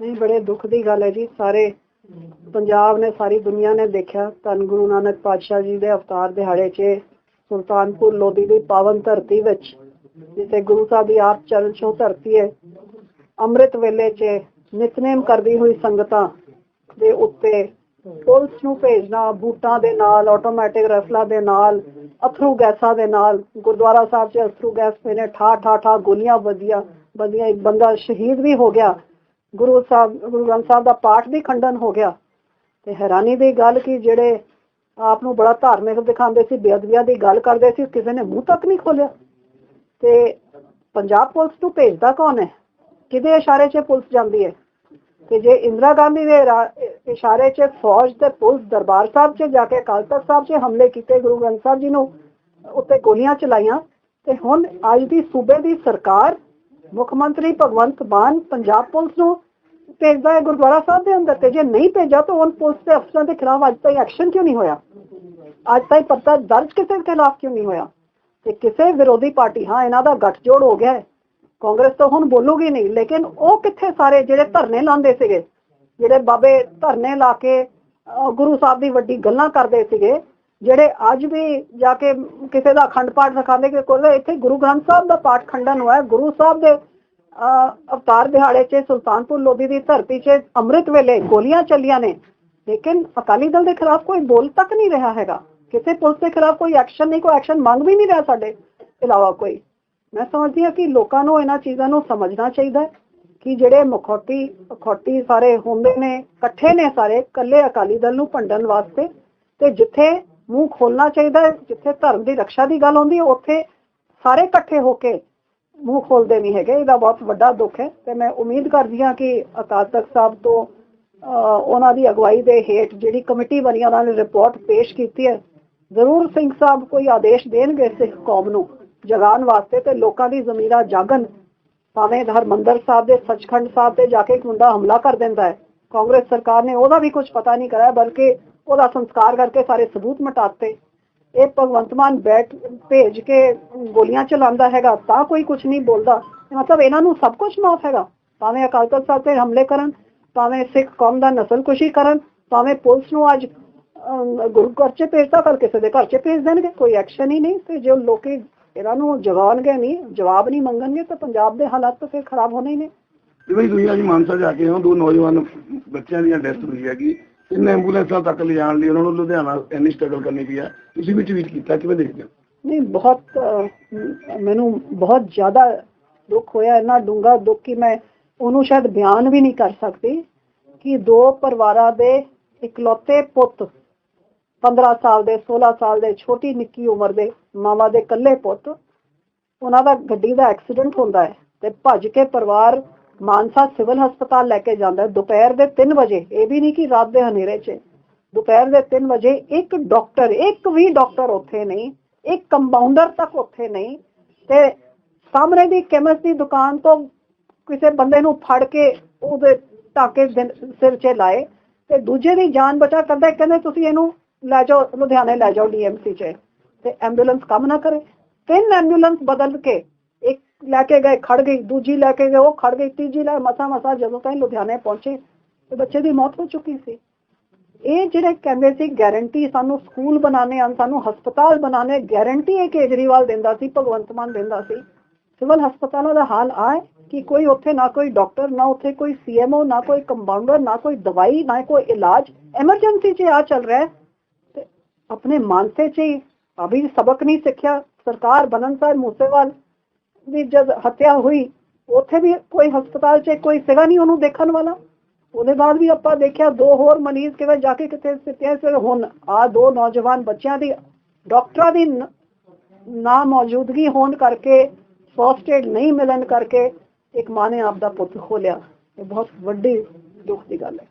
ਨਹੀਂ, ਬੜੇ ਦੁੱਖ ਦੀ ਗੱਲ ਹੈ ਜੀ। ਸਾਰੇ ਪੰਜਾਬ ਨੇ, ਸਾਰੀ ਦੁਨੀਆ ਨੇ ਦੇਖਿਆ। ਧੰਨ ਗੁਰੂ ਨਾਨਕ ਪਾਤਸ਼ਾਹ ਜੀ ਦੇ ਅਵਤਾਰ ਦਿਹਾੜੇ 'ਚ ਸੁਲਤਾਨਪੁਰ ਲੋਧੀ ਦੀ ਪਾਵਨ ਧਰਤੀ ਵਿੱਚ, ਜਿੱਥੇ ਗੁਰੂ ਸਾਹਿਬ ਦੀ ਆਪ ਚਰਨ ਛੋਹ ਧਰਤੀ ਹੈ, ਅੰਮ੍ਰਿਤ ਵੇਲੇ 'ਚ ਨਿਤਨੇਮ ਕਰਦੀ ਹੋਈ ਸੰਗਤਾਂ ਦੇ ਉੱਤੇ ਪੁਲਿਸ ਨੂੰ ਭੇਜਣਾ, ਬੂਟਾਂ ਦੇ ਨਾਲ ਆਟੋਮੈਟਿਕ ਰਫਲਾਂ ਦੇ ਨਾਲ, ਅਥਰੂ ਗੈਸਾਂ ਦੇ ਨਾਲ, ਗੁਰਦੁਆਰਾ ਸਾਹਿਬ 'ਚ ਅਥਰੂ ਗੈਸ ਪਏ ਠਾ ਠਾ ਠਾ ਗੋਲੀਆਂ ਵਧੀਆਂ ਵਧੀਆਂ ਇੱਕ ਬੰਦਾ ਸ਼ਹੀਦ ਵੀ ਹੋ ਗਿਆ। ਗੁਰੂ ਸਾਹਿਬ, ਗੁਰੂ ਗ੍ਰੰਥ ਸਾਹਿਬ ਦਾ ਪਾਠ ਵੀ ਖੰਡਨ ਹੋ ਗਿਆ ਤੇ ਹੈਰਾਨੀ ਦੀ ਗੱਲ ਕਿ ਜਿਹੜੇ ਆਪ ਨੂੰ ਬੜਾ ਧਾਰਮਿਕ ਦਿਖਾਉਂਦੇ ਸੀ, ਬੇਅਦਬੀਆਂ ਦੀ ਗੱਲ ਕਰਦੇ ਸੀ, ਕਿਸੇ ਨੇ ਮੂੰਹ ਤੱਕ ਨਹੀਂ ਖੋਲਿਆ ਤੇ ਪੰਜਾਬ ਪੁਲਿਸ ਨੂੰ ਭੇਜਦਾ ਕੌਣ ਹੈ? ਕਿਹਦੇ ਇਸ਼ਾਰੇ 'ਚ ਪੁਲਿਸ ਜਾਂਦੀ ਹੈ? ਤੇ ਜੇ ਇੰਦਰਾ ਗਾਂਧੀ ਦੇ ਇਸ਼ਾਰੇ 'ਚ ਫੌਜ ਤੇ ਪੁਲਿਸ ਦਰਬਾਰ ਸਾਹਿਬ 'ਚ ਜਾ ਕੇ ਅਕਾਲ ਤਖਤ ਸਾਹਿਬ 'ਚ ਹਮਲੇ ਕੀਤੇ, ਗੁਰੂ ਗ੍ਰੰਥ ਸਾਹਿਬ ਜੀ ਨੂੰ ਉੱਤੇ ਗੋਲੀਆਂ ਚਲਾਈਆਂ, ਤੇ ਹੁਣ ਅੱਜ ਦੀ ਸੂਬੇ ਦੀ ਸਰਕਾਰ, ਮੁੱਖ ਮੰਤਰੀ ਭਗਵੰਤ ਮਾਨ, ਪੰਜਾਬ ਪੁਲਿਸ ਨੂੰ ਭੇਜਦਾ ਹੈ ਗੁਰਦੁਆਰਾ ਸਾਹਿਬ ਦੇ ਅੰਦਰ ਤੇ ਜੇ ਨਹੀਂ ਭੇਜਾ ਤਾਂ ਹੁਣ ਪੁਲਿਸ ਦੇ ਅਫਸਰਾਂ ਦੇ ਖਿਲਾਫ ਅੱਜ ਤਾਈਂ ਐਕਸ਼ਨ ਕਿਉਂ ਨਹੀਂ ਹੋਇਆ? ਅੱਜ ਤਾਈਂ ਪਰਚਾ ਦਰਜ ਕਿਸੇ ਦੇ ਖਿਲਾਫ ਕਿਉਂ ਨਹੀਂ ਹੋਇਆ? ਤੇ ਕਿਸੇ ਵਿਰੋਧੀ ਪਾਰਟੀ, ਹਾਂ, ਇਹਨਾਂ ਦਾ ਗੱਠਜੋੜ ਹੋ ਗਿਆ ਹੈ। ਕਾਂਗਰਸ ਤਾਂ ਹੁਣ ਬੋਲੂਗੀ ਨਹੀਂ, ਲੇਕਿਨ ਉਹ ਕਿੱਥੇ ਸਾਰੇ ਜਿਹੜੇ ਧਰਨੇ ਲਾਉਂਦੇ ਸੀਗੇ, ਜਿਹੜੇ ਬਾਬੇ ਧਰਨੇ ਲਾ ਕੇ ਗੁਰੂ ਸਾਹਿਬ ਦੀ ਵੱਡੀ ਗੱਲਾਂ ਕਰਦੇ ਸੀਗੇ, ਜਿਹੜੇ ਅੱਜ ਵੀ ਜਾ ਕੇ ਕਿਸੇ ਦਾ ਅਖੰਡ ਪਾਠ ਸਿਖਾਉਂਦੇ ਕਿ ਕੋਲ ਇੱਥੇ ਗੁਰੂ ਗ੍ਰੰਥ ਸਾਹਿਬ ਦਾ ਪਾਠ ਖੰਡਨ ਹੋਇਆ, ਗੁਰੂ ਸਾਹਿਬ ਦੇ ਅਵਤਾਰ ਦਿਹਾੜੇ 'ਚ ਸੁਲਤਾਨਪੁਰ ਲੋਧੀ ਦੀ ਧਰਤੀ 'ਚ ਅੰਮ੍ਰਿਤ ਵੇਲੇ ਗੋਲੀਆਂ ਚੱਲੀਆਂ ਨੇ। ਲੇਕਿਨ ਅਕਾਲੀ ਦਲ ਦੇ ਖਿਲਾਫ ਕੋਈ ਬੋਲ ਤੱਕ ਨਹੀਂ ਰਿਹਾ ਹੈਗਾ। ਕਿਸੇ ਪੁਲਿਸ ਦੇ ਖਿਲਾਫ ਕੋਈ ਐਕਸ਼ਨ ਨਹੀਂ, ਕੋਈ ਐਕਸ਼ਨ ਮੰਗ ਵੀ ਨਹੀਂ ਰਿਹਾ ਸਾਡੇ ਇਲਾਵਾ ਕੋਈ। ਮੈਂ ਸਮਝਦੀ ਹਾਂ ਕਿ ਲੋਕਾਂ ਨੂੰ ਇਹਨਾਂ ਚੀਜ਼ਾਂ ਨੂੰ ਸਮਝਣਾ ਚਾਹੀਦਾ ਹੈ ਕਿ ਜਿਹੜੇ ਮਖੌਟੀ, ਅਖੌਟੀ ਸਾਰੇ ਹੁੰਦੇ ਨੇ, ਇਕੱਠੇ ਨੇ ਸਾਰੇ, ਇਕੱਲੇ ਅਕਾਲੀ ਦਲ ਨੂੰ ਭੰਡਣ ਵਾਸਤੇ, ਤੇ ਜਿੱਥੇ ਮੂੰਹ ਖੋਲਣਾ ਚਾਹੀਦਾ ਜਿੱਥੇ ਧਰਮ ਦੀ ਰੱਖਿਆ ਦੀ ਗੱਲ ਹੁੰਦੀ ਹੈ, ਉੱਥੇ ਸਾਰੇ ਇਕੱਠੇ ਹੋ ਕੇ ਮੂੰਹ ਖੋਲਦੇ ਨਹੀਂ ਹੈਗੇ, ਇਹਦਾ ਬਹੁਤ ਵੱਡਾ ਦੁੱਖ ਹੈ। ਤੇ ਮੈਂ ਉਮੀਦ ਕਰਦੀ ਹਾਂ ਕਿ ਅਕਾਲ ਤਖਤ ਸਾਹਿਬ ਤੋਂ ਉਹਨਾਂ ਦੀ ਅਗਵਾਈ ਦੇ ਹੇਠ ਜਿਹੜੀ ਕਮੇਟੀ ਬਣੀ ਉਹਨਾਂ ਨੇ ਰਿਪੋਰਟ ਪੇਸ਼ ਕੀਤੀ ਹੈ। ਜ਼ਰੂਰ ਸਿੰਘ ਸਾਹਿਬ ਕੋਈ ਆਦੇਸ਼ ਦੇਣਗੇ ਸਿੱਖ ਕੌਮ ਨੂੰ ਜਗਾਉਣ ਵਾਸਤੇ ਤੇ ਲੋਕਾਂ ਦੀ ਜ਼ਮੀਰਾਂ ਜਾਗਣ। ਭਾਵੇਂ ਹਰਮੰਦਰ ਸਾਹਿਬ ਦੇ ਸੱਚਖੰਡ ਸਾਹਿਬ ਤੇ ਜਾ ਕੇ ਇੱਕ ਮੁੰਡਾ ਹਮਲਾ ਕਰ ਦਿੰਦਾ ਹੈ, ਕਾਂਗਰਸ ਸਰਕਾਰ ਨੇ ਉਹਦਾ ਵੀ ਕੁਝ ਪਤਾ ਨਹੀਂ ਕਰਾਇਆ, ਬਲਕਿ ਉਹਦਾ ਸੰਸਕਾਰ ਕਰਕੇ ਸਾਰੇ ਸਬੂਤ ਮਟਾਤੇ। ਇਹ ਭਗਵੰਤ ਮਾਨ ਬੈਠ, ਭੇਜ ਕੇ ਗੋਲੀਆਂ ਚਲਾਉਂਦਾ ਹੈਗਾ, ਤਾਂ ਕੋਈ ਕੁਝ ਨਹੀਂ ਬੋਲਦਾ। ਮਤਲਬ ਇਹਨਾਂ ਨੂੰ ਸਭ ਕੁਝ ਮਾਫ ਹੈਗਾ। ਭਾਵੇਂ ਅਕਾਲ ਤਖਤ ਸਾਹਿਬ ਤੇ ਹਮਲੇ ਕਰਨ, ਭਾਵੇਂ ਸਿੱਖ ਕੌਮ ਦਾ ਨਸਲਕੁਸ਼ੀ ਕਰਨ, ਭਾਵੇਂ ਪੁਲਿਸ ਨੂੰ ਅੱਜ ਗੁਰੂ ਘਰ ਚ ਭੇਜਦਾ ਕੱਲ ਕਿਸੇ ਦੇ ਘਰ ਚ ਭੇਜ ਦੇਣਗੇ। ਕੋਈ ਐਕਸ਼ਨ ਹੀ ਨਹੀਂ। ਤੇ ਜੋ ਲੋਕੀ ਇਹਨਾਂ ਨੂੰ ਜਗਾਉਣਗੇ ਨਹੀਂ, ਜਵਾਬ ਨਹੀਂ ਮੰਗਣਗੇ, ਤਾਂ ਪੰਜਾਬ ਦੇ ਹਾਲਾਤ ਤਾਂ ਫਿਰ ਖਰਾਬ ਹੋਣੇ ਹੀ ਨੇ। ਜਿਵੇਂ ਤੁਸੀਂ ਅੱਜ ਮਾਨਸਾ ਜਾ ਕੇ ਹੋ ਦੋ ਨੌਜਵਾਨ ਬੱਚਿਆਂ ਦੀਆਂ ਡੈਥ ਹੋਈ ਹੈਗੀ। ਤਿੰਨ ਐਂਬੂਲੈਂਸਾਂ ਤੱਕ ਲਿਜਾਣ ਲਈ ਉਹਨਾਂ ਨੂੰ ਲੁਧਿਆਣਾ ਇੰਨੀ ਸਟਰਗਲ ਕਰਨੀ ਪਈ ਹੈ ਤੁਸੀਂ ਵੀ ਟਵੀਟ ਕੀਤਾ ਕਿਵੇਂ ਦੇਖਦੇ ਹੋ? ਨਹੀਂ ਬਹੁਤ ਅਹ, ਮੈਨੂੰ ਬਹੁਤ ਜ਼ਿਆਦਾ ਦੁੱਖ ਹੋਇਆ ਇੰਨਾ ਡੂੰਘਾ ਦੁੱਖ ਕਿ ਮੈਂ ਉਹਨੂੰ ਸ਼ਾਇਦ ਬਿਆਨ ਵੀ ਨਹੀਂ ਕਰ ਸਕਦੀ ਕਿ ਦੋ ਪਰਿਵਾਰਾਂ ਦੇ ਇਕਲੌਤੇ ਪੁੱਤ 15 ਸਾਲ ਦੇ 16 ਸਾਲ ਦੇ ਛੋਟੀ ਨਿੱਕੀ ਉਮਰ ਦੇ ਮਾਵਾ ਦੇ ਇਕੱਲੇ ਪੁੱਤ ਉਹਨਾਂ ਦਾ ਗੱਡੀ ਦਾ ਐਕਸੀਡੈਂਟ ਹੁੰਦਾ ਹੈ ਤੇ ਭੱਜ ਕੇ ਪਰਿਵਾਰ ਮਾਨਸਾ ਸਿਵਲ ਹਸਪਤਾਲ ਲੈ ਕੇ ਜਾਂਦਾ ਦੁਪਹਿਰ ਦੇ 3 ਵਜੇ। ਇਹ ਵੀ ਨਹੀਂ ਕਿ ਰਾਤ ਦੇ ਹਨੇਰੇ 'ਚ। ਦੁਪਹਿਰ ਦੇ 3 ਵਜੇ ਇੱਕ ਡਾਕਟਰ, ਇੱਕ ਵੀ ਡਾਕਟਰ ਉੱਥੇ ਨਹੀਂ, ਇੱਕ ਕੰਪਾਊਂਡਰ ਤੱਕ ਉੱਥੇ ਨਹੀਂ। ਤੇ ਸਾਹਮਣੇ ਦੀ ਕੈਮਿਸਟ ਦੀ ਦੁਕਾਨ ਤੋਂ ਕਿਸੇ ਬੰਦੇ ਨੂੰ ਫੜ ਕੇ ਉਹਦੇ ਟਾਕੇ ਸਿਰ 'ਚ ਲਾਏ ਤੇ ਦੂਜੇ ਦੀ ਜਾਨ ਬਚਾ ਕਰਦਾ, ਕਹਿੰਦੇ ਤੁਸੀਂ ਇਹਨੂੰ ਲੈ ਜਾਓ, ਲੁਧਿਆਣੇ ਲੈ ਜਾਓ ਡੀਐਮਸੀ 'ਚ ਤੇ ਐਂਬੂਲੈਂਸ ਕੰਮ ਨਾ ਕਰੇ। ਤਿੰਨ ਐਂਬੂਲੈਂਸ ਬਦਲ ਕੇ ਲੈ ਕੇ ਗਏ, ਖੜ ਗਈ, ਦੂਜੀ ਲੈ ਕੇ ਗਏ, ਉਹ ਖੜ ਗਈ, ਤੀਜੀ ਲੈ, ਮਸਾ ਮਸਾ ਜਦੋਂ ਤਾਈਂ ਲੁਧਿਆਣੇ ਪਹੁੰਚੇ, ਤੇ ਬੱਚੇ ਦੀ ਮੌਤ ਹੋ ਚੁੱਕੀ ਸੀ। ਇਹ ਜਿਹੜੇ ਕਹਿੰਦੇ ਸੀ ਗਾਰੰਟੀ ਸਾਨੂੰ ਸਕੂਲ ਬਣਾਣੇ ਹਨ, ਸਾਨੂੰ ਹਸਪਤਾਲ ਬਣਾਣੇ ਗਾਰੰਟੀ ਇਹ ਕੇਜਰੀਵਾਲ ਦਿੰਦਾ ਸੀ, ਭਗਵੰਤ ਮਾਨ ਦਿੰਦਾ ਸੀ। ਸਿਵਲ ਹਸਪਤਾਲਾਂ ਦਾ ਹਾਲ ਆ ਕਿ ਕੋਈ ਉੱਥੇ ਨਾ ਕੋਈ ਡਾਕਟਰ, ਨਾ ਉੱਥੇ ਕੋਈ ਸੀਐਮਓ ਨਾ ਕੋਈ ਕੰਪਾਊਂਡਰ ਨਾ ਕੋਈ ਦਵਾਈ, ਨਾ ਕੋਈ ਇਲਾਜ ਐਮਰਜੈਂਸੀ 'ਚ ਆ ਚੱਲ ਰਿਹਾ ਤੇ ਆਪਣੇ ਮਾਨਸੇ 'ਚ ਹੀ ਅਭੀ ਸਬਕ ਨਹੀਂ ਸਿੱਖਿਆ, ਸਰਕਾਰ ਬਣਨ ਸਾਰ ਮੂਸੇਵਾਲ ਦੀ ਜਦ ਹੱਤਿਆ ਹੋਈ, ਉੱਥੇ ਵੀ ਕੋਈ ਹਸਪਤਾਲ 'ਚ ਕੋਈ ਸੀਗਾ ਨਹੀਂ ਉਹਨੂੰ ਦੇਖਣ ਵਾਲਾ? ਉਹਦੇ ਬਾਅਦ ਵੀ ਆਪਾਂ ਦੇਖਿਆ ਦੋ ਹੋਰ ਮਰੀਜ਼ ਕਿਵੇਂ ਜਾ ਕੇ ਕਿਤੇ ਸਿੱਟਿਆ ਸੀ। ਹੁਣ ਆ ਦੋ ਨੌਜਵਾਨ ਬੱਚਿਆਂ ਦੀ, ਡਾਕਟਰਾਂ ਦੀ ਨਾ ਮੌਜੂਦਗੀ ਹੋਣ ਕਰਕੇ ਫਸਟ ਏਡ ਨਹੀਂ ਮਿਲਣ ਕਰਕੇ ਇੱਕ ਮਾਂ ਨੇ ਆਪ ਦਾ ਪੁੱਤ ਖੋਲਿਆ। ਇਹ ਬਹੁਤ ਵੱਡੀ ਦੁੱਖ ਦੀ ਗੱਲ ਹੈ।